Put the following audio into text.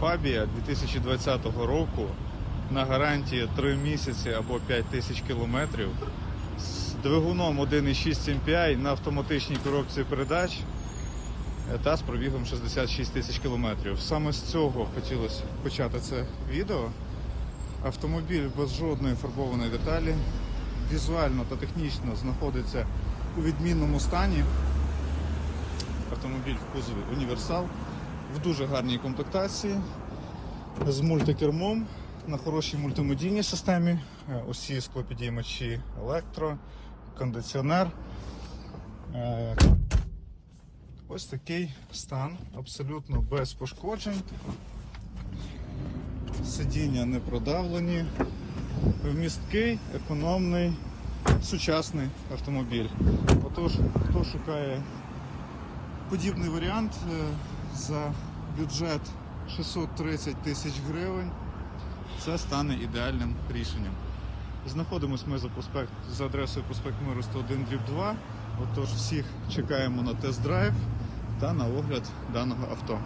Фабія 2020 року на гарантії 3 місяці або 5 тисяч кілометрів з двигуном 1,6 MPI на автоматичній коробці передач та з пробігом 66 тисяч кілометрів. Саме з цього хотілося почати це відео. Автомобіль без жодної фарбованої деталі, візуально та технічно знаходиться у відмінному стані. Автомобіль в кузові універсал в дуже гарній комплектації з мультикермом на хорошій мультимедійній системі. Е, Усі склопідіймачі електро, кондиціонер. Е, Ось такий стан, абсолютно без пошкоджень. Сидіння не продавлені. Вмісткий, економний, сучасний автомобіль. Отож, хто шукає подібний варіант е, за бюджет 630 тисяч гривень, це стане ідеальним рішенням. Знаходимось ми за, проспект, за адресою проспект Миру 101 дріб 2. Отож всіх чекаємо на тест-драйв та на огляд даного авто.